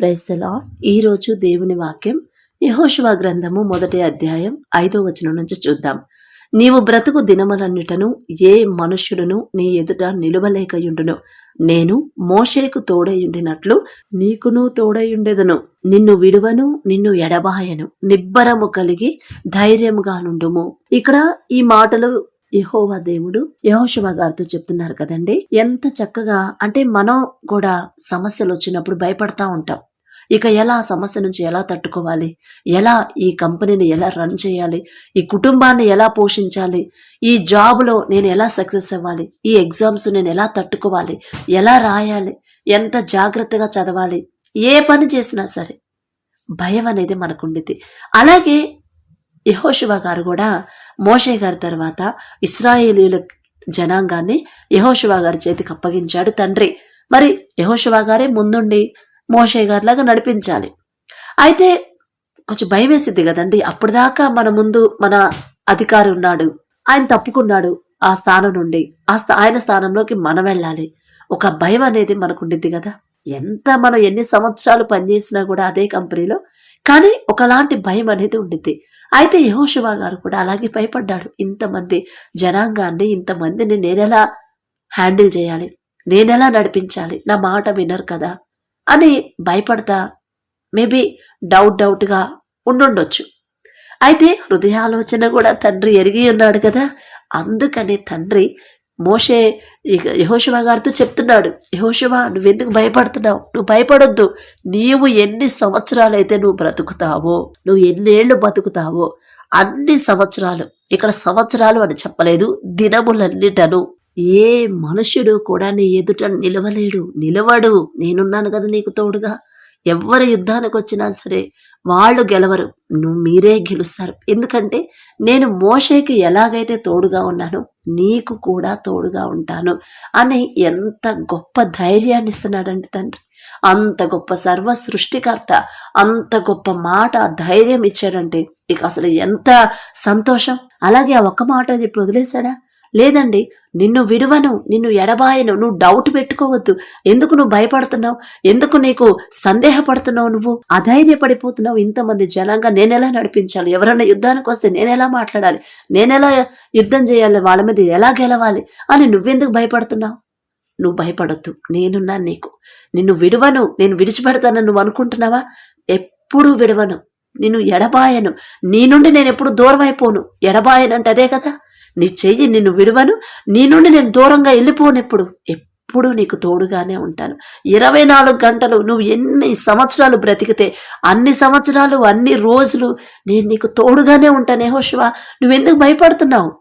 Praise ఈరోజు దేవుని వాక్యం యహోశివా గ్రంథము మొదటి అధ్యాయం ఐదో వచనం నుంచి చూద్దాం. నీవు బ్రతుకు దినములన్నిటను ఏ మనుష్యుడును నీ ఎదుట నిలువలేకయుండును? నేను మోషేకు తోడయుండినట్లు నీకును తోడయుండెదను. నిన్ను విడువను నిన్ను ఎడబాయను. నిబ్బరము కలిగి ధైర్యముగా నుండుము. ఇక్కడ ఈ మాటలు యహోవా దేవుడు యహోశివా గారితో చెప్తున్నారు కదండి. ఎంత చక్కగా అంటే మనం కూడా సమస్యలు వచ్చినప్పుడు భయపడతా ఉంటాం. ఇక ఎలా ఆ సమస్య నుంచి ఎలా తట్టుకోవాలి? ఎలా ఈ కంపెనీని ఎలా రన్ చేయాలి? ఈ కుటుంబాన్ని ఎలా పోషించాలి? ఈ జాబ్లో నేను ఎలా సక్సెస్ అవ్వాలి? ఈ ఎగ్జామ్స్ నేను ఎలా తట్టుకోవాలి? ఎలా రాయాలి? ఎంత జాగ్రత్తగా చదవాలి? ఏ పని చేసినా సరే భయం అనేది మనకు ఉండిద్ది అలాగే యహోశివ గారు కూడా మోషే గారి తర్వాత ఇస్రాయేలీల జనాంగాన్ని యహోశివ గారి చేతికి అప్పగించాడు తండ్రి. మరి యహోశివ గారే ముందుండి మోషే గారిలాగా నడిపించాలి. అయితే కొంచెం భయం వేసిద్ది కదండి. అప్పటిదాకా మన ముందు మన అధికారి ఉన్నాడు. ఆయన తప్పుకున్నాడు ఆ స్థానం నుండి. ఆ ఆయన స్థానంలోకి మనం వెళ్ళాలి. ఒక భయం అనేది మనకు ఉండిద్ది కదా. ఎంత మనం ఎన్ని సంవత్సరాలు పనిచేసినా కూడా అదే కంపెనీలో. కానీ ఒకలాంటి భయం అనేది ఉండిద్ది. అయితే యహోశివా గారు కూడా అలాగే భయపడ్డాడు. ఇంతమంది జనాంగాన్ని ఇంతమందిని నేనెలా హ్యాండిల్ చేయాలి? నేనెలా నడిపించాలి? నా మాట వినరు కదా. అని భయపడతా మేబీ డౌట్ డౌట్గా ఉండుండొచ్చు. అయితే హృదయాలోచన కూడా తండ్రి ఎరిగి ఉన్నాడు కదా అందుకని తండ్రి మోషే ఇక యహోశివ గారితో చెప్తున్నాడు యహోశివ నువ్వెందుకు భయపడుతున్నావు? నువ్వు భయపడొద్దు. నీవు ఎన్ని సంవత్సరాలైతే నువ్వు బ్రతుకుతావో నువ్వు ఎన్నేళ్ళు బతుకుతావో అన్ని సంవత్సరాలు ఇక్కడ సంవత్సరాలు అని చెప్పలేదు దినములన్నిటను ఏ మనుష్యుడు కూడా నీ ఎదుట నిలవలేడు. నిలవడు. నేనున్నాను కదా నీకు తోడుగా. ఎవరు యుద్ధానికి వచ్చినా సరే వాళ్ళు గెలవరు. నువ్వు మీరే గెలుస్తారు. ఎందుకంటే నేను మోషేకి ఎలాగైతే తోడుగా ఉన్నానో నీకు కూడా తోడుగా ఉంటాను అని ఎంత గొప్ప ధైర్యాన్ని ఇస్తున్నాడండి తండ్రి. అంత గొప్ప సర్వ సృష్టికర్త అంత గొప్ప మాట ధైర్యం ఇచ్చాడంటే ఇక అసలు ఎంత సంతోషం. అలాగే ఆ ఒక్క మాట చెప్పి వదిలేశాడా? లేదండి నిన్ను విడువను నిన్ను ఎడబాయను నువ్వు డౌట్ పెట్టుకోవద్దు. ఎందుకు నువ్వు భయపడుతున్నావు? ఎందుకు నీకు సందేహపడుతున్నావు నువ్వు? అధైర్యపడిపోతున్నావు ఇంతమంది జనంగా నేనెలా నడిపించాలి? ఎవరైనా యుద్ధానికి వస్తే నేనెలా మాట్లాడాలి? నేనెలా యుద్ధం చేయాలి? వాళ్ళ మీద ఎలా గెలవాలి? అని నువ్వెందుకు భయపడుతున్నావు? నువ్వు భయపడొద్దు. నేనున్నా నీకు. నిన్ను విడువను నేను విడిచిపెడతానని నువ్వు అనుకుంటున్నావా? ఎప్పుడూ విడవను. నిన్ను ఎడబాయను. నీ నుండి నేను ఎప్పుడు దూరం అయిపోను ఎడబాయనంటే అదే కదా? నీ చెయ్యి నిన్ను విడువను. నీ నుండి నేను దూరంగా వెళ్ళిపోనెప్పుడు ఎప్పుడు నీకు తోడుగానే ఉంటాను. ఇరవై నాలుగు గంటలు నువ్వు ఎన్ని సంవత్సరాలు బ్రతికితే అన్ని సంవత్సరాలు అన్ని రోజులు నేను నీకు తోడుగానే ఉంటానే. హోషివా నువ్వెందుకు భయపడుతున్నావు?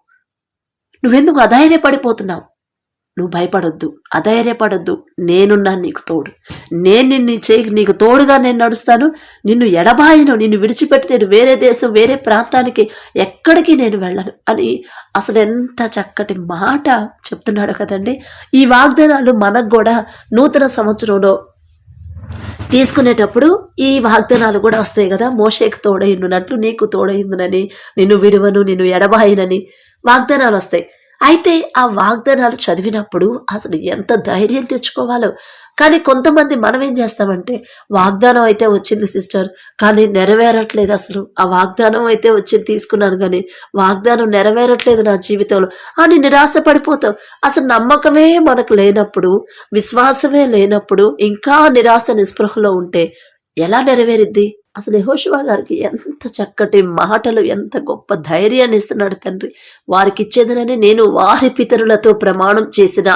నువ్వెందుకు అధైర్యపడిపోతున్నావు? నువ్వు భయపడొద్దు అధైర్యపడొద్దు. నేనున్నాను నీకు తోడు. నేను నిన్ను చేయి నీకు తోడుగా నేను నడుస్తాను. నిన్ను ఎడబాయను నిన్ను విడిచిపెట్టి నేను వేరే దేశం వేరే ప్రాంతానికి ఎక్కడికి నేను వెళ్ళను అని అసలు ఎంత చక్కటి మాట చెప్తున్నాడు కదండి. ఈ వాగ్దానాలు మనకు కూడా నూతన సంవత్సరంలో తీసుకునేటప్పుడు ఈ వాగ్దానాలు కూడా వస్తాయి కదా. మోషేకు తోడైండునట్లు నీకు తోడైందునని నిన్ను విడువను నిన్ను ఎడబాయినని వాగ్దానాలు వస్తాయి. అయితే ఆ వాగ్దానాలు చదివినప్పుడు అసలు ఎంత ధైర్యం తెచ్చుకోవాలో? కానీ కొంతమంది మనం ఏం చేస్తామంటే వాగ్దానం అయితే వచ్చింది సిస్టర్ కానీ నెరవేరట్లేదు అసలు. ఆ వాగ్దానం అయితే వచ్చింది తీసుకున్నాను కానీ వాగ్దానం నెరవేరట్లేదు నా జీవితంలో అని నిరాశ పడిపోతాం అసలు నమ్మకమే మనకు లేనప్పుడు విశ్వాసమే లేనప్పుడు ఇంకా నిరాశ నిస్పృహలో ఉంటే ఎలా నెరవేరిద్ది? అసలు యెహోషువ గారికి ఎంత చక్కటి మాటలు ఎంత గొప్ప ధైర్యాన్ని ఇస్తున్నాడు తండ్రి. వారికి ఇచ్చేదనని నేను వారి పితరులతో ప్రమాణం చేసిన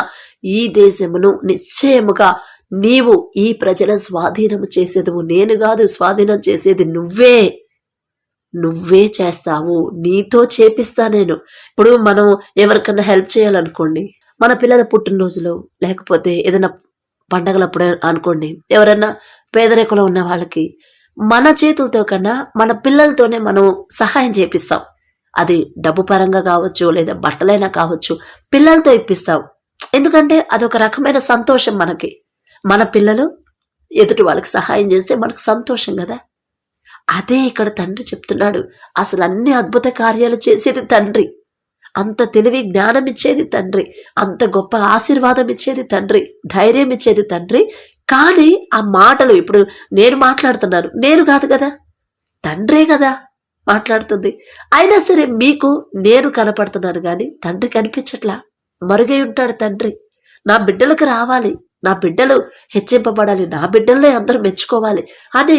ఈ దేశమును నిశ్చయముగా నీవు ఈ ప్రజల స్వాధీనము చేసేదవు నేను కాదు స్వాధీనం చేసేది నువ్వే. నువ్వే చేస్తావు. నీతో చేపిస్తా నేను. ఇప్పుడు మనం ఎవరికన్నా హెల్ప్ చేయాలనుకోండి మన పిల్లల పుట్టినరోజులో లేకపోతే ఏదైనా పండగలప్పుడు అనుకోండి ఎవరన్నా పేదరికలో ఉన్న వాళ్ళకి మన చేతులతో కన్నా మన పిల్లలతోనే మనం సహాయం చేపిస్తాం. అది డబ్బు పరంగా కావచ్చు లేదా బట్టలైనా కావచ్చు పిల్లలతో ఇప్పిస్తాం. ఎందుకంటే అదొక రకమైన సంతోషం మనకి. మన పిల్లలు ఎదుటి వాళ్ళకి సహాయం చేస్తే మనకు సంతోషం కదా. అదే ఇక్కడ తండ్రి చెప్తున్నాడు. అసలు అన్ని అద్భుత కార్యాలు చేసేది తండ్రి. అంత తెలివి జ్ఞానం ఇచ్చేది తండ్రి. అంత గొప్ప ఆశీర్వాదం ఇచ్చేది తండ్రి. ధైర్యం ఇచ్చేది తండ్రి. కానీ ఆ మాటలు ఇప్పుడు నేను మాట్లాడుతున్నాను నేను కాదు కదా. తండ్రే కదా మాట్లాడుతుంది. అయినా సరే మీకు నేను కనపడుతున్నాను కానీ తండ్రి కనిపించట్లా. మరుగై ఉంటాడు తండ్రి. నా బిడ్డలకు రావాలి. నా బిడ్డలు హెచ్చింపబడాలి. నా బిడ్డలనే అందరూ మెచ్చుకోవాలి అని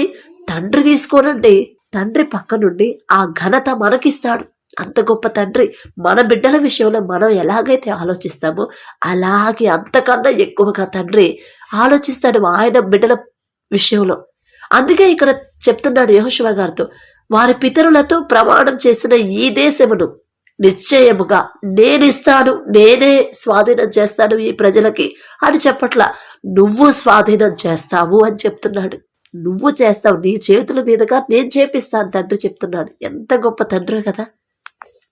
తండ్రి తీసుకోనండి. తండ్రి పక్క నుండి ఆ ఘనత మనకిస్తాడు. అంత గొప్ప తండ్రి. మన బిడ్డల విషయంలో మనం ఎలాగైతే ఆలోచిస్తామో అలాగే అంతకన్నా ఎక్కువగా తండ్రి ఆలోచిస్తాడు ఆయన బిడ్డల విషయంలో. అందుకే ఇక్కడ చెప్తున్నాడు యహోశివ గారితో వారి పితరులతో ప్రమాణం చేసిన ఈ దేశమును నిశ్చయముగా నేనిస్తాను నేనే స్వాధీనం చేస్తాను ఈ ప్రజలకి అని చెప్పట్ల నువ్వు స్వాధీనం చేస్తావు అని చెప్తున్నాడు. నువ్వు చేస్తావు నీ చేతుల మీదుగా నేను చేపిస్తాను తండ్రి చెప్తున్నాడు. ఎంత గొప్ప తండ్రి కదా!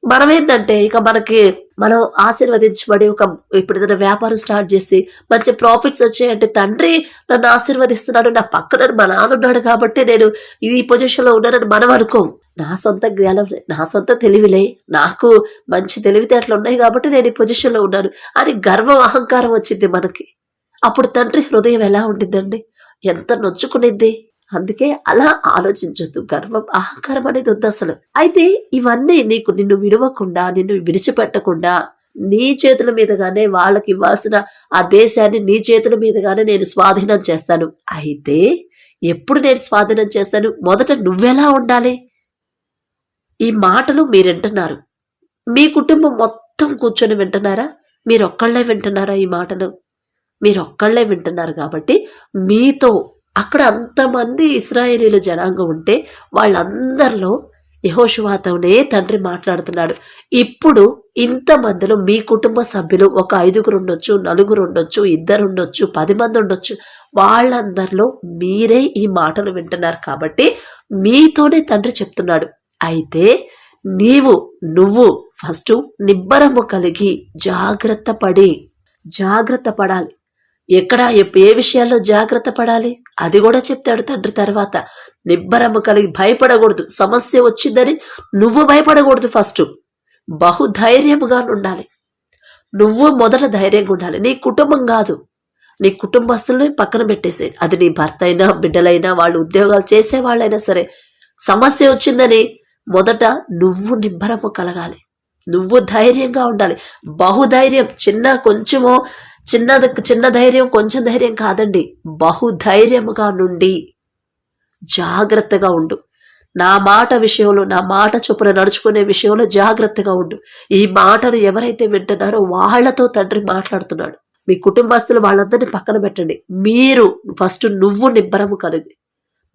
మనం ఏంటంటే ఇక మనకి మనం ఆశీర్వదించబడి ఒక ఇప్పుడు ఏదైనా వ్యాపారం స్టార్ట్ చేసి మంచి ప్రాఫిట్స్ వచ్చాయంటే తండ్రి నన్ను ఆశీర్వదిస్తున్నాడు నా పక్కన మా నాన్న ఉన్నాడు కాబట్టి నేను ఈ పొజిషన్లో ఉన్నానని మనం అనుకోం నా సొంత జ్ఞానం నా సొంత తెలివిలే నాకు మంచి తెలివితేటలు ఉన్నాయి కాబట్టి నేను ఈ పొజిషన్లో ఉన్నాను అని గర్వం అహంకారం వచ్చింది మనకి. అప్పుడు తండ్రి హృదయం ఎలా ఉండిద్దండి? ఎంత నొచ్చుకునిద్ది? అందుకే అలా ఆలోచించొద్దు. గర్వం అహంకారం అనేది వద్దు అసలు. అయితే ఇవన్నీ నీకు నిన్ను విడవకుండా నిన్ను విడిచిపెట్టకుండా నీ చేతుల మీదగానే వాళ్ళకి ఇవ్వాల్సిన ఆ దేశాన్ని నీ చేతుల మీదగానే నేను స్వాధీనం చేస్తాను. అయితే ఎప్పుడు నేను స్వాధీనం చేస్తాను? మొదట నువ్వెలా ఉండాలి? ఈ మాటలు మీరు వింటున్నారు మీ కుటుంబం మొత్తం కూర్చొని వింటున్నారా? మీరు ఒక్కళ్ళే వింటున్నారా ఈ మాటలు? మీరు ఒక్కళ్ళే వింటున్నారు కాబట్టి మీతో అక్కడ అంతమంది ఇస్రాయేలీల జనాంగం ఉంటే వాళ్ళందరిలో యహోశువాతోనే తండ్రి మాట్లాడుతున్నాడు. ఇప్పుడు ఇంతమందిలో మీ కుటుంబ సభ్యులు ఒక ఐదుగురు ఉండొచ్చు నలుగురు ఉండొచ్చు ఇద్దరు ఉండొచ్చు పది మంది ఉండొచ్చు వాళ్ళందరిలో మీరే ఈ మాటలు వింటున్నారు కాబట్టి మీతోనే తండ్రి చెప్తున్నాడు. అయితే నీవు నువ్వు ఫస్ట్ నిబ్బరము కలిగి జాగ్రత్త పడి జాగ్రత్త పడాలి. ఎక్కడ ఏ విషయాల్లో జాగ్రత్త పడాలి? అది కూడా చెప్తాడు తండ్రి తర్వాత. నిబ్బరము కలిగి భయపడకూడదు. సమస్య వచ్చిందని నువ్వు భయపడకూడదు ఫస్ట్ బహుధైర్యముగా ఉండాలి. నువ్వు మొదట ధైర్యంగా ఉండాలి. నీ కుటుంబం కాదు. నీ కుటుంబస్తుల్ని పక్కన పెట్టేసే. అది నీ భర్త అయినా బిడ్డలైనా వాళ్ళు ఉద్యోగాలు చేసే వాళ్ళైనా సరే సమస్య వచ్చిందని మొదట నువ్వు నిబ్బరము కలగాలి. నువ్వు ధైర్యంగా ఉండాలి. బహుధైర్యం చిన్న కొంచెమో చిన్న చిన్న ధైర్యం కొంచెం ధైర్యం కాదండి. బహుధైర్యముగా నుండి జాగ్రత్తగా ఉండు. నా మాట విషయంలో నా మాట చొప్పున నడుచుకునే విషయంలో జాగ్రత్తగా ఉండు. ఈ మాటను ఎవరైతే వింటున్నారో వాళ్ళతో తండ్రి మాట్లాడుతున్నాడు. మీ కుటుంబస్తులు వాళ్ళందరినీ పక్కన పెట్టండి. మీరు ఫస్ట్ నువ్వు నిబ్బరము కలిగి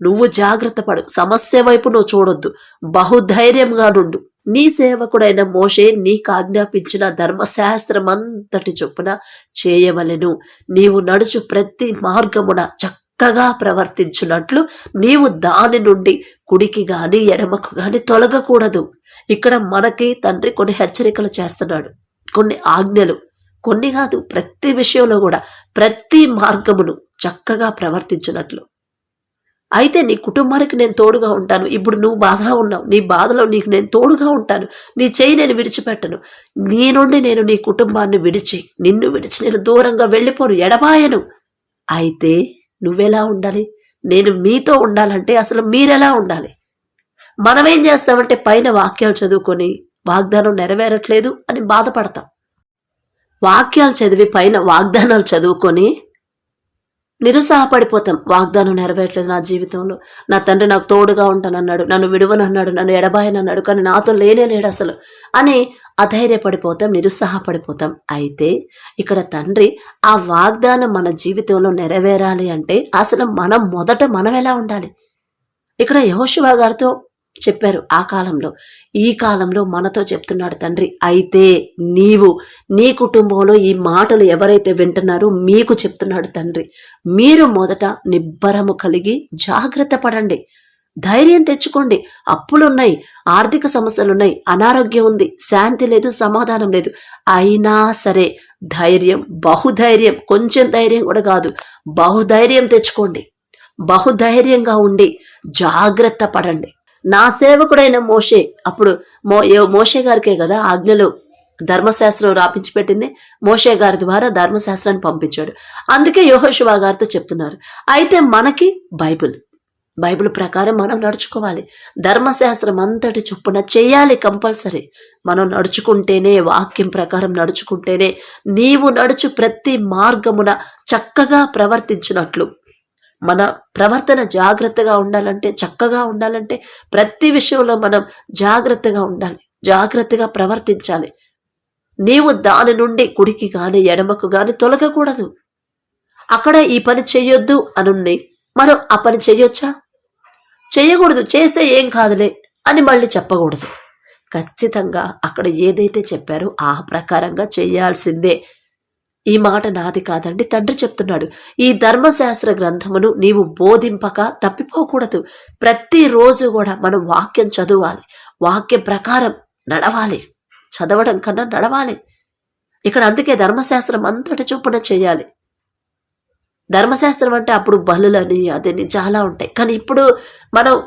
నువ్వు జాగ్రత్త పడు. సమస్య వైపు నువ్వు చూడొద్దు. బహుధైర్యంగా నుండు. నీ సేవకుడైన మోషే నీకు ఆజ్ఞాపించిన ధర్మశాస్త్రమంతటి చొప్పున చేయవలెను. నీవు నడుచు ప్రతి మార్గమున చక్కగా ప్రవర్తించున్నట్లు నీవు దాని నుండి కుడికి గాని ఎడమకు గాని తొలగకూడదు. ఇక్కడ మనకి తండ్రి కొన్ని హెచ్చరికలు చేస్తున్నాడు. కొన్ని ఆజ్ఞలు. కొన్ని కాదు ప్రతి విషయంలో కూడా ప్రతి మార్గమును చక్కగా ప్రవర్తించినట్లు. అయితే నీ కుటుంబానికి నేను తోడుగా ఉంటాను. ఇప్పుడు నువ్వు బాధగా ఉన్నావు. నీ బాధలో నీకు నేను తోడుగా ఉంటాను. నీ చేయి నేను విడిచిపెట్టను. నీ నుండి నేను నీ కుటుంబాన్ని విడిచి నిన్ను విడిచి నేను దూరంగా వెళ్ళిపోను. ఎడబాయను. అయితే నువ్వెలా ఉండాలి? నేను మీతో ఉండాలంటే అసలు మీరెలా ఉండాలి? మనమేం చేస్తామంటే పైన వాక్యాలు చదువుకొని వాగ్దానం నెరవేరట్లేదు అని బాధపడతాం. వాక్యాలు చదివి పైన వాగ్దానాలు చదువుకొని నిరుత్సాహపడిపోతాం. వాగ్దానం నెరవేరట్లేదు నా జీవితంలో. నా తండ్రి నాకు తోడుగా ఉంటానన్నాడు. నన్ను విడువనన్నాడు. నన్ను ఎడబాయనన్నాడు. కానీ నాతో లేనే లేడు అసలు అని అధైర్యపడిపోతాం నిరుత్సాహపడిపోతాం. అయితే ఇక్కడ తండ్రి ఆ వాగ్దానం మన జీవితంలో నెరవేరాలి అంటే అసలు మనం మొదట మనం ఎలా ఉండాలి? ఇక్కడ యహోశివా గారితో చెప్పారు ఆ కాలంలో. ఈ కాలంలో మనతో చెప్తున్నాడు తండ్రి అయితే నీవు నీ కుటుంబంలో ఈ మాటలు ఎవరైతే వింటున్నారో మీకు చెప్తున్నాడు తండ్రి మీరు మొదట నిబ్బరము కలిగి జాగ్రత్త పడండి. ధైర్యం తెచ్చుకోండి. అప్పులున్నాయి ఆర్థిక సమస్యలున్నాయి అనారోగ్యం ఉంది శాంతి లేదు సమాధానం లేదు. అయినా సరే ధైర్యం బహుధైర్యం కొంచెం ధైర్యం కూడా కాదు. బహుధైర్యం తెచ్చుకోండి. బహుధైర్యంగా ఉండి జాగ్రత్త పడండి. నా సేవకుడైన మోషే అప్పుడు మో ఏ- మోషే గారికే కదా ఆజ్ఞలు ధర్మశాస్త్రం రాపించి పెట్టింది. మోషే గారి ద్వారా ధర్మశాస్త్రాన్ని పంపించాడు. అందుకే యోహోషువా గారితో చెప్తున్నారు. అయితే మనకి బైబిల్ బైబిల్ ప్రకారం మనం నడుచుకోవాలి. ధర్మశాస్త్రం అంతటి చొప్పున చేయాలి కంపల్సరీ. మనం నడుచుకుంటేనే వాక్యం ప్రకారం నడుచుకుంటేనే నీవు నడుచు ప్రతి మార్గమున చక్కగా ప్రవర్తించినట్లు. మన ప్రవర్తన జాగ్రత్తగా ఉండాలంటే చక్కగా ఉండాలంటే ప్రతి విషయంలో మనం జాగ్రత్తగా ఉండాలి. జాగ్రత్తగా ప్రవర్తించాలి. నీవు దాని నుండి కుడికి కానీ ఎడమకు కానీ తొలగకూడదు. అక్కడ ఈ పని చెయ్యొద్దు అనుంది. మనం ఆ పని చెయ్యొచ్చా? చేయకూడదు చేస్తే ఏం కాదులే అని మళ్ళీ చెప్పకూడదు. ఖచ్చితంగా అక్కడ ఏదైతే చెప్పారో ఆ ప్రకారంగా చేయాల్సిందే. ఈ మాట నాది కాదండి తండ్రి చెప్తున్నాడు. ఈ ధర్మశాస్త్ర గ్రంథమును నీవు బోధింపక తప్పిపోకూడదు. ప్రతిరోజు కూడా మనం వాక్యం చదవాలి. వాక్యం ప్రకారం నడవాలి. చదవడం కన్నా నడవాలి. ఇక్కడ అందుకే ధర్మశాస్త్రం అంతటి చొప్పున చేయాలి. ధర్మశాస్త్రం అంటే అప్పుడు బలులని అదని చాలా ఉంటాయి. కానీ ఇప్పుడు మనం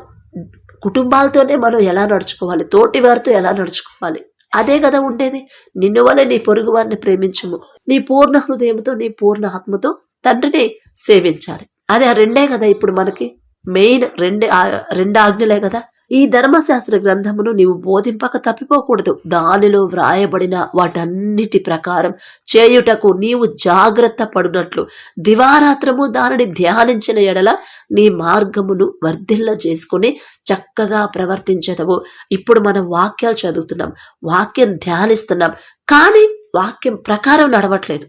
కుటుంబాలతోనే మనం ఎలా నడుచుకోవాలి? తోటి వారితో ఎలా నడుచుకోవాలి? అదే కదా ఉండేది. నిన్ను వల్ల నీ పొరుగు వారిని ప్రేమించుము. నీ పూర్ణ హృదయంతో నీ పూర్ణ ఆత్మతో తండ్రిని సేవించాలి. అదే ఆ రెండే కదా ఇప్పుడు మనకి. మెయిన్ రెండే రెండు ఆజ్ఞలే కదా. ఈ ధర్మశాస్త్ర గ్రంథమును నీవు బోధింపక తప్పిపోకూడదు. దానిలో వ్రాయబడిన వాటన్నిటి ప్రకారం చేయుటకు నీవు జాగ్రత్త పడునట్లు. దివారాత్రము దానిని ధ్యానించిన ఎడల నీ మార్గమును వర్ధిల్ల చేసుకుని చక్కగా ప్రవర్తించదవు. ఇప్పుడు మనం వాక్యాలు చదువుతున్నాం. వాక్యం ధ్యానిస్తున్నాం. కానీ వాక్యం ప్రకారం నడవట్లేదు.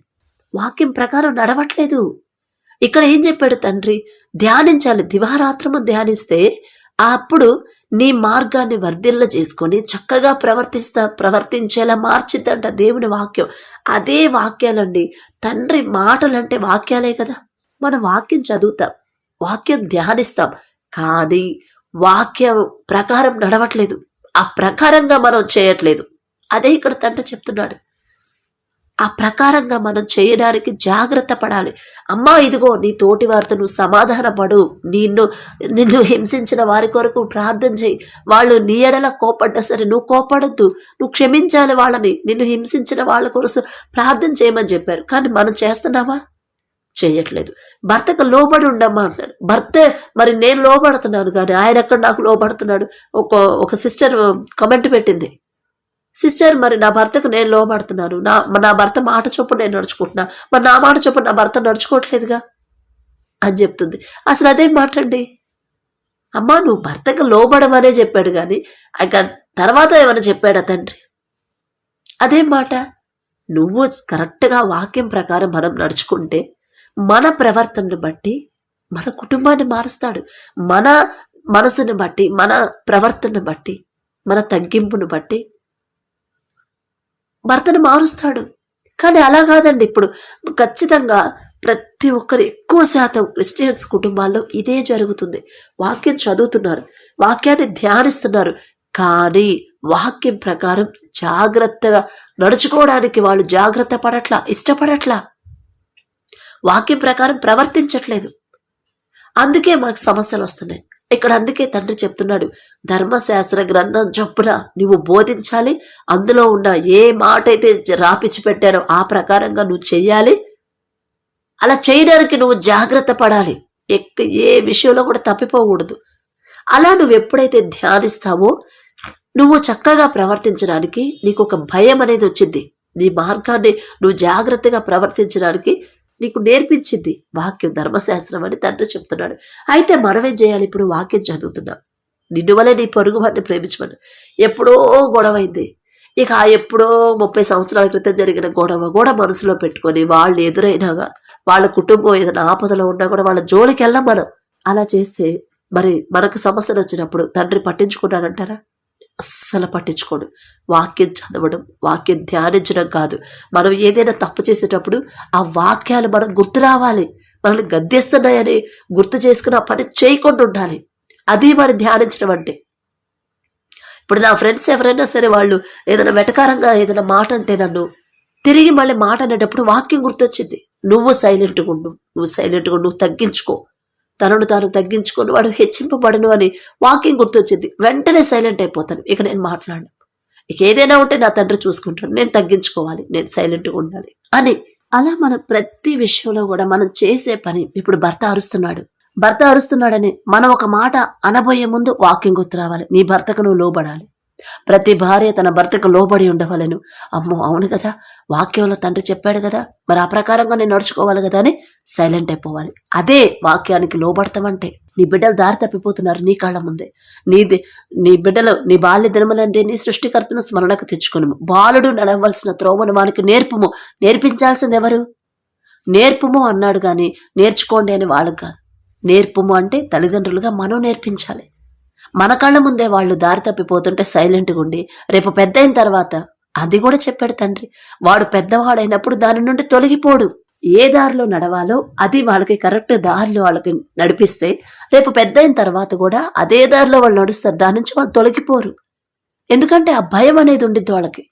వాక్యం ప్రకారం నడవట్లేదు. ఇక్కడ ఏం చెప్పాడు తండ్రి? ధ్యానించాలి. దివారాత్రము ధ్యానిస్తే అప్పుడు నీ మార్గాన్ని వర్ధిల్ల చేసుకొని చక్కగా ప్రవర్తిస్తా ప్రవర్తించేలా మార్చిద్దంట దేవుని వాక్యం. అదే వాక్యాలండి. తండ్రి మాటలంటే వాక్యాలే కదా. మనం వాక్యం చదువుతాం వాక్యం ధ్యానిస్తాం కానీ వాక్యం ప్రకారం నడవట్లేదు. ఆ ప్రకారంగా మనం చేయట్లేదు. అదే ఇక్కడ తండ్రి చెప్తున్నాడు. ఆ ప్రకారంగా మనం చేయడానికి జాగ్రత్త పడాలి. అమ్మా ఇదిగో నీ తోటి వారితో నువ్వు సమాధాన పడు. నిన్ను నిన్ను హింసించిన వారి కొరకు ప్రార్థన చేయి. వాళ్ళు నీ ఎడల కోపడ్డా సరే నువ్వు కోపడద్దు. నువ్వు క్షమించాలి వాళ్ళని. నిన్ను హింసించిన వాళ్ళ కోసం ప్రార్థన చేయమని చెప్పారు. కానీ మనం చేస్తున్నావా చేయట్లేదు. భర్తకు లోబడి ఉండమ్మా అన్నాడు భర్త మరి నేను లోబడుతున్నాను కానీ ఆయన ఎక్కడ నాకు లోబడుతున్నాడు? ఒక ఒక సిస్టర్ కమెంట్ పెట్టింది. సిస్టర్ మరి నా భర్తకు నేను లోబడుతున్నాను. నా నా భర్త మాట చొప్పున నేను నడుచుకుంటున్నా. మరి నా మాట చొప్పున నా భర్త నడుచుకోవట్లేదుగా? అని చెప్తుంది. అసలు అదేం మాట అండి అమ్మా నువ్వు భర్తకు లోబడమనే చెప్పాడు కానీ తర్వాత ఏమైనా చెప్పాడా తండ్రి? అదేం మాట? నువ్వు కరెక్ట్గా వాక్యం ప్రకారం మనం నడుచుకుంటే మన ప్రవర్తనను బట్టి మన కుటుంబాన్ని మారుస్తాడు. మన మనసును బట్టి మన ప్రవర్తనను బట్టి మన తగ్గింపును బట్టి భర్తను మారుస్తాడు. కానీ అలా కాదండి. ఇప్పుడు ఖచ్చితంగా ప్రతి ఒక్కరు ఎక్కువ శాతం క్రిస్టియన్స్ కుటుంబాల్లో ఇదే జరుగుతుంది. వాక్యం చదువుతున్నారు. వాక్యాన్ని ధ్యానిస్తున్నారు. కానీ వాక్యం ప్రకారం జాగ్రత్తగా నడుచుకోవడానికి వాళ్ళు జాగ్రత్త పడట్లా ఇష్టపడట్లా. వాక్యం ప్రకారం ప్రవర్తించట్లేదు. అందుకే మనకు సమస్యలు వస్తున్నాయి. ఇక్కడ అందుకే తండ్రి చెప్తున్నాడు ధర్మశాస్త్ర గ్రంథం చొప్పున నువ్వు బోధించాలి అందులో ఉన్న ఏ మాట అయితే రాపిచ్చి పెట్టారో ఆ ప్రకారంగా నువ్వు చెయ్యాలి. అలా చేయడానికి నువ్వు జాగ్రత్త పడాలి. ఎక్క ఏ విషయంలో కూడా తప్పిపోకూడదు. అలా నువ్వు ఎప్పుడైతే ధ్యానిస్తావో నువ్వు చక్కగా ప్రవర్తించడానికి నీకు ఒక భయం అనేది వచ్చింది. నీ మార్గాన్ని నువ్వు జాగ్రత్తగా ప్రవర్తించడానికి నీకు నేర్పించింది వాక్యం ధర్మశాస్త్రం అని తండ్రి చెప్తున్నాడు. అయితే మనమేం చేయాలి ఇప్పుడు వాక్యం చదువుతున్నాం. నిన్ను వల్ల నీ పొరుగు వారిని ప్రేమించమని. ఎప్పుడో గొడవైంది. ఇక ఆ ఎప్పుడో ముప్పై సంవత్సరాల క్రితం జరిగిన గొడవ కూడా మనసులో పెట్టుకొని వాళ్ళు ఎదురైనాగా వాళ్ళ కుటుంబం ఏదైనా ఆపదలో ఉన్నా కూడా వాళ్ళ జోలికి వెళ్ళాం మనం. అలా చేస్తే మరి మనకు సమస్యలు వచ్చినప్పుడు తండ్రి పట్టించుకున్నాడంటారా? అస్సలు పట్టించుకోడు. వాక్యం చదవడం వాక్యం ధ్యానించడం కాదు. మనం ఏదైనా తప్పు చేసేటప్పుడు ఆ వాక్యాలు మనం గుర్తు రావాలి. మనల్ని గద్దెస్తున్నాయని గుర్తు చేసుకుని ఆ పని చేయకుండా ఉండాలి. అది మరి ధ్యానించడం అంటే. ఇప్పుడు నా ఫ్రెండ్స్ ఎవరైనా సరే వాళ్ళు ఏదైనా వెటకారంగా ఏదైనా మాట అంటే నన్ను తిరిగి మళ్ళీ మాట అనేటప్పుడు వాక్యం గుర్తొచ్చింది. నువ్వు సైలెంట్గా ఉండు నువ్వు సైలెంట్గా నువ్వు తగ్గించుకో. తనను తాను తగ్గించుకుని వాడు హెచ్చింపబడను అని వాక్యం గుర్తొచ్చింది. వెంటనే సైలెంట్ అయిపోతాను. ఇక నేను మాట్లాడను. ఇక ఏదైనా ఉంటే నా తండ్రి చూసుకుంటాడు. నేను తగ్గించుకోవాలి. నేను సైలెంట్గా ఉండాలి అని. అలా మన ప్రతి విషయంలో కూడా మనం చేసే పని ఇప్పుడు భర్త అరుస్తున్నాడు. భర్త అరుస్తున్నాడని మనం ఒక మాట అనబోయే ముందు వాకింగ్ గుర్తు రావాలి. నీ భర్తకు నువ్వు లోబడాలి. ప్రతి భార్య తన భర్తకు లోబడి ఉండవలను. అమ్మో అవును కదా. వాక్యంలో తండ్రి చెప్పాడు కదా. మరి ఆ ప్రకారంగా నేను నడుచుకోవాలి కదా అని సైలెంట్ అయిపోవాలి. అదే వాక్యానికి లోబడతామంటే. నీ బిడ్డలు దారి తప్పిపోతున్నారు నీ కాళ్ళ ముందే. నీది నీ బిడ్డలు నీ బాల్య దినములందే నీ సృష్టికర్తను స్మరణకు తెచ్చుకును బాలుడు నడవలసిన త్రోమను వానికి నేర్పుము. నేర్పించాల్సింది ఎవరు? నేర్పుము అన్నాడు కానీ నేర్చుకోండి అని వాళ్ళకు కాదు. నేర్పుము అంటే తల్లిదండ్రులుగా మనం నేర్పించాలి. మన కళ్ళ ముందే వాళ్ళు దారి తప్పిపోతుంటే సైలెంట్గా ఉండి రేపు పెద్ద అయిన తర్వాత అది కూడా చెప్పాడు తండ్రి. వాడు పెద్దవాడైనప్పుడు దాని నుండి తొలగిపోడు. ఏ దారిలో నడవాలో అది వాళ్ళకి కరెక్ట్ దారిలో వాళ్ళకి నడిపిస్తే రేపు పెద్ద అయిన తర్వాత కూడా అదే దారిలో వాళ్ళు నడుస్తారు. దాని నుంచి వాళ్ళు తొలగిపోరు. ఎందుకంటే ఆ భయం అనేది ఉండిద్ది వాళ్ళకి.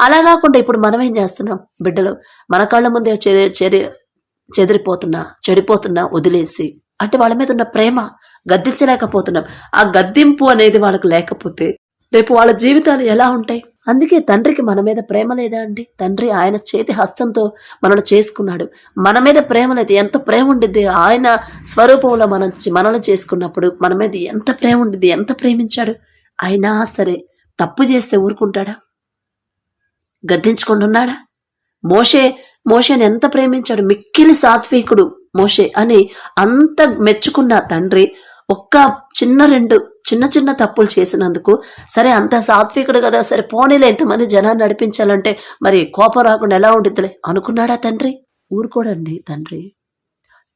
అలా కాకుండా ఇప్పుడు మనం ఏం చేస్తున్నాం? బిడ్డలు మన కళ్ళ ముందే చెరి చెదిరిపోతున్నా చెడిపోతున్నా వదిలేసి అంటే వాళ్ళ మీద ఉన్న ప్రేమ గద్దించలేకపోతున్నాం. ఆ గద్దింపు అనేది వాళ్ళకి లేకపోతే రేపు వాళ్ళ జీవితాలు ఎలా ఉంటాయి? అందుకే తండ్రికి మన మీద ప్రేమ లేదా అండి? తండ్రి ఆయన చేతి హస్తంతో మనల్ని చేసుకున్నాడు. మన మీద ప్రేమ లేదు. ఎంత ప్రేమ ఉండిద్ది? ఆయన స్వరూపంలో మనం మనల్ని చేసుకున్నప్పుడు మన మీద ఎంత ప్రేమ ఉండిద్ది? ఎంత ప్రేమించాడు? అయినా సరే తప్పు చేస్తే ఊరుకుంటాడా? గద్దించకుండా ఉన్నాడా? మోషే మోషేని ఎంత ప్రేమించాడు? మిక్కిలి సాత్వికుడు మోషే అని అంత మెచ్చుకున్న తండ్రి ఒక్క చిన్న రెండు చిన్న చిన్న తప్పులు చేసినందుకు సరే అంత సాత్వికుడు కదా సరే పోనీలే ఇంతమంది జనాన్ని నడిపించాలంటే మరి కోపం రాకుండా ఎలా ఉండిద్దిలే? అనుకున్నాడా తండ్రి? ఊరుకోడండి తండ్రి.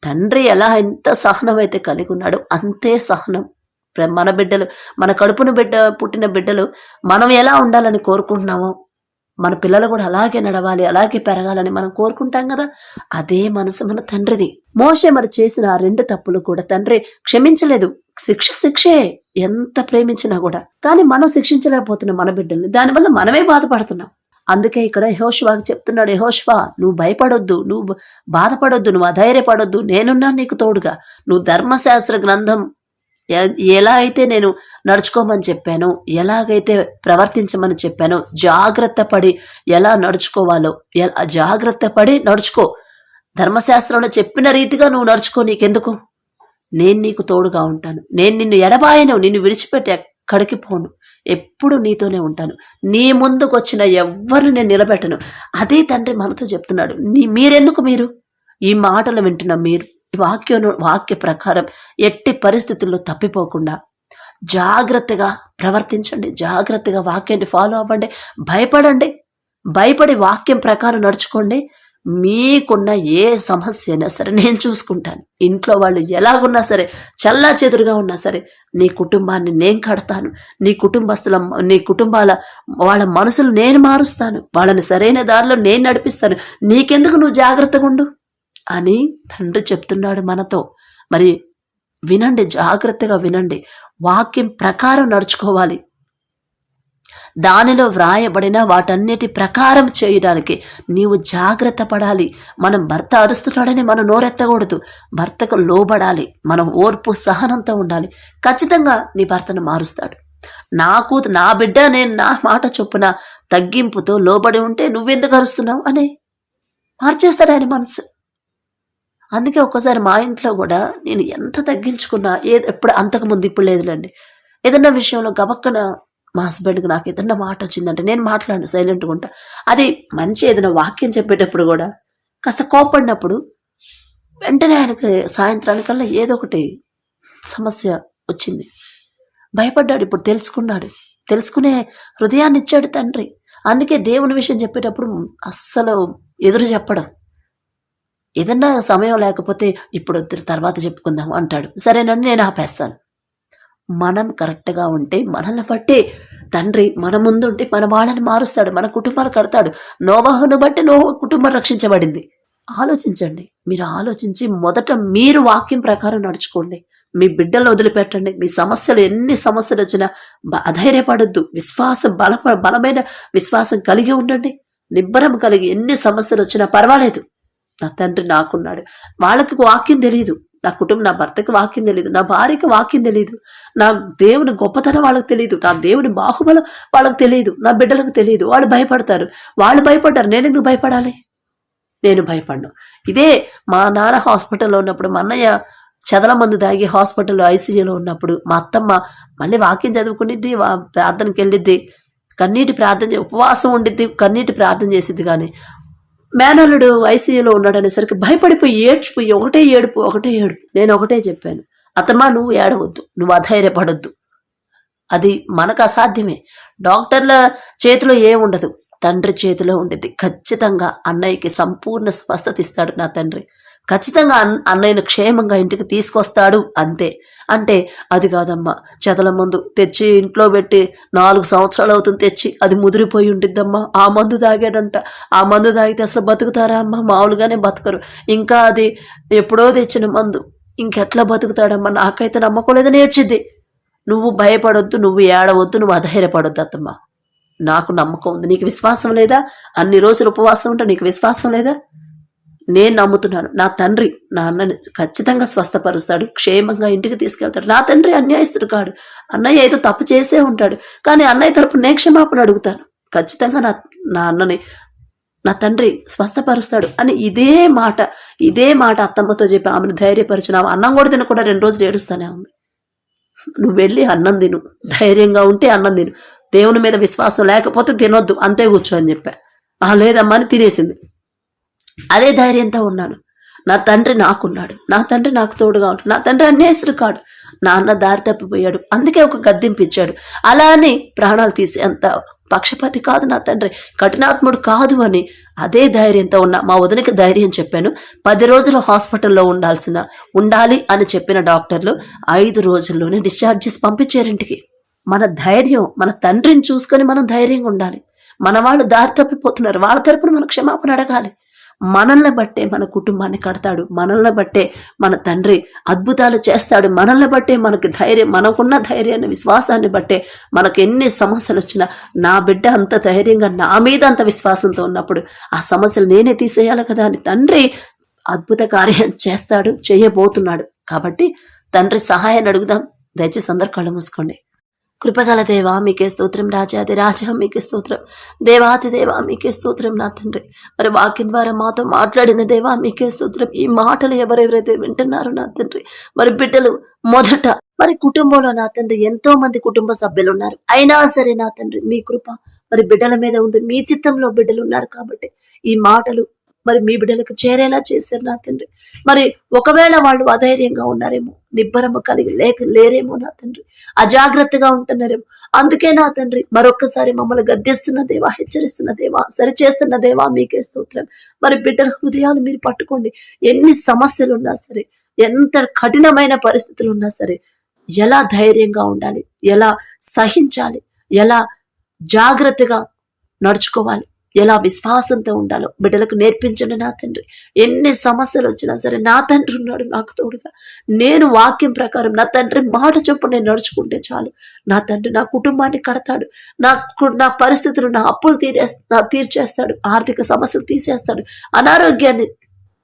తండ్రి ఎలా ఎంత సహనం అయితే కలిగి ఉన్నాడో అంతే సహనం. ప్ర- మన బిడ్డలు మన కడుపున బిడ్డ పుట్టిన బిడ్డలు మనం ఎలా ఉండాలని కోరుకుంటున్నామో మన పిల్లలు కూడా అలాగే నడవాలి అలాగే పెరగాలని మనం కోరుకుంటాం కదా? అదే మనసు మన తండ్రిది. మోషే మరి చేసిన ఆ రెండు తప్పులు కూడా తండ్రి క్షమించలేదు. శిక్ష శిక్షే. ఎంత ప్రేమించినా కూడా. కానీ మనం శిక్షించలేకపోతున్నాం మన బిడ్డల్ని దానివల్ల మనమే బాధపడుతున్నాం. అందుకే ఇక్కడ యహోష్వాకి చెప్తున్నాడు యహోష్వా నువ్వు భయపడొద్దు నువ్వు బాధపడొద్దు నువ్వు అధైర్యపడొద్దు. నేనున్నా నీకు తోడుగా. నువ్వు ధర్మశాస్త్ర గ్రంథం ఎలా అయితే నేను నడుచుకోమని చెప్పానో ఎలాగైతే ప్రవర్తించమని చెప్పానో జాగ్రత్త పడి ఎలా నడుచుకోవాలో ఎలా జాగ్రత్త పడి నడుచుకో. ధర్మశాస్త్రంలో చెప్పిన రీతిగా నువ్వు నడుచుకో నీకెందుకు? నేను నీకు తోడుగా ఉంటాను. నేను నిన్ను ఎడబాయను నిన్ను విడిచిపెట్టి ఎక్కడికి పోను. ఎప్పుడు నీతోనే ఉంటాను. నీ ముందుకు వచ్చిన ఎవ్వరు నేను నిలబెట్టను. అదే తండ్రి మనతో చెప్తున్నాడు. నీ మీరెందుకు మీరు? ఈ మాటలు వింటున్న మీరు. వాక్యను వాక్యం వాక్య ప్రకారం ఎట్టి పరిస్థితుల్లో తప్పిపోకుండా జాగ్రత్తగా ప్రవర్తించండి. జాగ్రత్తగా వాక్యాన్ని ఫాలో అవ్వండి. భయపడండి. భయపడి వాక్యం ప్రకారం నడుచుకోండి. మీకున్న ఏ సమస్య అయినా సరే నేను చూసుకుంటాను. ఇంట్లో వాళ్ళు ఎలాగున్నా సరే చల్లా చెదురుగా ఉన్నా సరే నీ కుటుంబాన్ని నేను కడతాను. నీ కుటుంబస్తుల నీ కుటుంబాల వాళ్ళ మనసులు నేను మారుస్తాను. వాళ్ళని సరైన దారిలో నేను నడిపిస్తాను. నీకెందుకు నువ్వు జాగ్రత్తగా ఉండు? అని తండ్రి చెప్తున్నాడు మనతో. మరి వినండి జాగ్రత్తగా వినండి. వాక్యం ప్రకారం నడుచుకోవాలి. దానిలో వ్రాయబడిన వాటన్నిటి ప్రకారం చేయడానికి నీవు జాగ్రత్త పడాలి. మనం భర్త అరుస్తున్నాడని మనం నోరెత్తకూడదు. భర్తకు లోబడాలి. మనం ఓర్పు సహనంతో ఉండాలి. ఖచ్చితంగా నీ భర్తను మారుస్తాడు. నా కూతు నా బిడ్డ నేను నా మాట చొప్పున తగ్గింపుతో లోబడి ఉంటే నువ్వెందుకు అరుస్తున్నావు అని మార్చేస్తాడు ఆయన మనసు. అందుకే ఒక్కసారి మా ఇంట్లో కూడా నేను ఎంత తగ్గించుకున్నా ఏది ఎప్పుడు అంతకుముందు ఇప్పుడు లేదులేండి. ఏదన్నా విషయంలో గబక్కన మా హస్బెండ్కి నాకు ఏదన్నా మాట వచ్చిందంటే నేను మాట్లాడను సైలెంట్గా ఉంటా. అది మంచి ఏదైనా వాక్యం చెప్పేటప్పుడు కూడా కాస్త కోపడినప్పుడు వెంటనే ఆయనకి సాయంత్రానికల్లా ఏదో ఒకటి సమస్య వచ్చింది. భయపడ్డాడు ఇప్పుడు తెలుసుకున్నాడు. తెలుసుకునే హృదయాన్ని ఇచ్చాడు తండ్రి. అందుకే దేవుని విషయం చెప్పేటప్పుడు అస్సలు ఎదురు చెప్పడం. ఏదన్నా సమయం లేకపోతే ఇప్పుడు వద్దు తర్వాత చెప్పుకుందాం అంటాడు. సరేనండి నేను ఆపేస్తాను. మనం కరెక్ట్గా ఉంటే మనల్ని బట్టే తండ్రి మన ముందుంటే మన వాళ్ళని మారుస్తాడు మన కుటుంబాలు కడతాడు. నోవాహును బట్టి నో కుటుంబం రక్షించబడింది. ఆలోచించండి. మీరు ఆలోచించి మొదట మీరు వాక్యం ప్రకారం నడుచుకోండి. మీ బిడ్డలను వదిలిపెట్టండి. మీ సమస్యలు ఎన్ని సమస్యలు వచ్చినా బ- విశ్వాసం బల బలమైన విశ్వాసం కలిగి ఉండండి. నిబ్బరం కలిగి ఎన్ని సమస్యలు వచ్చినా పర్వాలేదు. నా తండ్రి నాకున్నాడు. వాళ్ళకి వాక్యం తెలియదు నా కుటుంబం నా భర్తకి వాక్యం తెలియదు నా భార్యకి వాక్యం తెలియదు నా దేవుని గొప్పతనం వాళ్ళకి తెలియదు నా దేవుని బాహుబలం వాళ్ళకి తెలియదు నా బిడ్డలకు తెలియదు వాళ్ళు భయపడతారు. వాళ్ళు భయపడ్డారు. నేను ఎందుకు భయపడాలి? నేను భయపడ్ను. ఇదే మా నాన్న హాస్పిటల్లో ఉన్నప్పుడు మా అన్నయ్య చదల మందు తాగి హాస్పిటల్లో ఐసీయూలో ఉన్నప్పుడు మా అత్తమ్మ మళ్ళీ వాక్యం చదువుకునిద్ది వా- ప్రార్థనకి వెళ్ళిద్ది. కన్నీటి ప్రార్థన చే- ఉపవాసం ఉండిద్ది కన్నీటి ప్రార్థన చేసిద్ది కానీ మేనల్లుడు ఐసీయూలో ఉన్నాడనేసరికి భయపడిపోయి ఏడ్చిపోయి ఒకటే ఏడుపు ఒకటే ఏడుపు. నేను ఒకటే చెప్పాను అతమా నువ్వు ఏడవద్దు నువ్వు అధైర్యపడొద్దు. అది మనకు అసాధ్యమే. డాక్టర్ల చేతిలో ఏముండదు తండ్రి చేతిలో ఉండేది ఖచ్చితంగా అన్నయ్యకి సంపూర్ణ స్వస్థత ఇస్తాడు నా తండ్రి. ఖచ్చితంగా అన్నయ్యను క్షేమంగా ఇంటికి తీసుకొస్తాడు అంతే. అంటే అది కాదమ్మా. చెదల మందు తెచ్చి ఇంట్లో పెట్టి నాలుగు సంవత్సరాలు అవుతుంది తెచ్చి అది ముదిరిపోయి ఉండిద్దమ్మా. ఆ మందు తాగాడంట. ఆ మందు తాగితే అసలు బతుకుతారా అమ్మా? మామూలుగానే బతకరు. ఇంకా అది ఎప్పుడో తెచ్చిన మందు. ఇంకెట్లా బతుకుతాడమ్మా? నాకైతే నమ్మకం లేదని నువ్వు భయపడొద్దు నువ్వు ఏడవద్దు నువ్వు అధైర్యపడొద్దు అత్తమ్మా. నాకు నమ్మకం ఉంది. నీకు విశ్వాసం లేదా? అన్ని రోజులు ఉపవాసం ఉంటే నీకు విశ్వాసం లేదా? నేను నమ్ముతున్నాను. నా తండ్రి నా అన్నని ఖచ్చితంగా స్వస్థపరుస్తాడు. క్షేమంగా ఇంటికి తీసుకెళ్తాడు. నా తండ్రి అన్యాయస్తుడు కాడు. అన్నయ్య ఏదో తప్పు చేసే ఉంటాడు. కానీ అన్నయ్య తరపు నేను క్షమాపణ అడుగుతాను. ఖచ్చితంగా నా నా అన్నని నా తండ్రి స్వస్థపరుస్తాడు అని ఇదే మాట ఇదే మాట అత్తమ్మతో చెప్పి ఆమెను ధైర్యపరిచినావు అన్నం కూడా తినకుండా రెండు రోజులు ఏడుస్తూనే ఉంది. నువ్వు వెళ్ళి అన్నం తిను. ధైర్యంగా ఉంటే అన్నం తిను. దేవుని మీద విశ్వాసం లేకపోతే తినొద్దు. అంతే కూర్చో అని చెప్పా. లేదమ్మా అని తినేసింది. అదే ధైర్యంతో ఉన్నాను. నా తండ్రి నాకున్నాడు. నా తండ్రి నాకు తోడుగా ఉంటాడు నా తండ్రి అన్యాయసుడు కాడు. నాన్న దారి తప్పిపోయాడు. అందుకే ఒక గద్దెంపించాడు అలా అని ప్రాణాలు తీసే అంత పక్షపాతి కాదు నా తండ్రి. కఠినాత్ముడు కాదు అని అదే ధైర్యంతో ఉన్న మా వదినకి ధైర్యం చెప్పాను. పది రోజులు హాస్పిటల్లో ఉండాల్సిన ఉండాలి అని చెప్పిన డాక్టర్లు ఐదు రోజుల్లోనే డిశ్చార్జ్ చేసి పంపించారు ఇంటికి. మన ధైర్యం మన తండ్రిని చూసుకొని మనం ధైర్యంగా ఉండాలి. మన వాళ్ళు దారి తప్పిపోతున్నారు. వాళ్ళ తరపున మన క్షమాపణ అడగాలి. మనల్ని బట్టే మన కుటుంబాన్ని కడతాడు. మనల్ని బట్టే మన తండ్రి అద్భుతాలు చేస్తాడు. మనల్ని బట్టే మనకి ధైర్యం మనకున్న ధైర్యాన్ని విశ్వాసాన్ని బట్టే మనకు ఎన్ని సమస్యలు వచ్చినా నా బిడ్డ అంత ధైర్యంగా నా మీద అంత విశ్వాసంతో ఉన్నప్పుడు ఆ సమస్యలు నేనే తీసేయాలి కదా అని తండ్రి అద్భుత కార్యం చేస్తాడు చేయబోతున్నాడు. కాబట్టి తండ్రి సహాయాన్ని అడుగుదాం. దయచేసి అందరు కళ్ళు మూసుకోండి. కృపగల దేవా మీకే స్తోత్రం రాజాది రాజా మీకే స్తోత్రం. దేవాతి దేవా మీకే స్తోత్రం నా తండ్రి. మరి వాక్యం ద్వారా మాతో మాట్లాడిన దేవా మీకే స్తోత్రం. ఈ మాటలు ఎవరెవరైతే వింటున్నారో నా తండ్రి. మరి బిడ్డలు మొదట మరి కుటుంబంలో నా తండ్రి ఎంతో మంది కుటుంబ సభ్యులు ఉన్నారు. అయినా సరే నా తండ్రి మీ కృప మరి బిడ్డల మీద ఉంది. మీ చిత్తంలో బిడ్డలు ఉన్నారు కాబట్టి ఈ మాటలు మరి మీ బిడ్డలకు చేరేలా చేశారు నా తండ్రి. మరి ఒకవేళ వాళ్ళు అధైర్యంగా ఉన్నారేమో నిబ్బరము కలిగి లేక లేరేమో నా తండ్రి. అజాగ్రత్తగా ఉంటున్నారేమో. అందుకే నా తండ్రి మరొక్కసారి మమ్మల్ని గద్దెస్తున్న దేవా హెచ్చరిస్తున్న దేవా సరిచేస్తున్న దేవా మీకే స్తోత్రం. మరి బిడ్డల హృదయాలు మీరు పట్టుకోండి. ఎన్ని సమస్యలు ఉన్నా సరే ఎంత కఠినమైన పరిస్థితులు ఉన్నా సరే ఎలా ధైర్యంగా ఉండాలి ఎలా సహించాలి ఎలా జాగ్రత్తగా నడుచుకోవాలి ఎలా విశ్వాసంతో ఉండాలో బిడ్డలకు నేర్పించండి నా తండ్రి. ఎన్ని సమస్యలు వచ్చినా సరే నా తండ్రి ఉన్నాడు నాకు తోడుగా. నేను వాక్యం ప్రకారం నా తండ్రి మాట చొప్పున నేను నడుచుకుంటే చాలు. నా తండ్రి నా కుటుంబాన్ని కడతాడు. నాకు నా పరిస్థితులు నా అప్పులు తీరే తీర్చేస్తాడు. ఆర్థిక సమస్యలు తీసేస్తాడు. అనారోగ్యాన్ని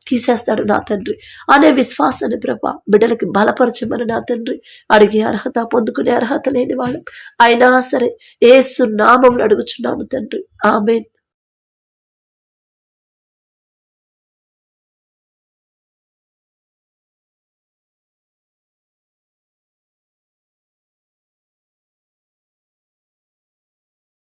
తీసేస్తాడు నా తండ్రి. అనే విశ్వాసాన్ని ప్రభ బిడ్డలకి బలపరచమని నా తండ్రి. అడిగే అర్హత పొందుకునే అర్హత లేని వాళ్ళం. అయినా సరే ఏసు నామములు అడుగుచున్నాము తండ్రి. ఆమె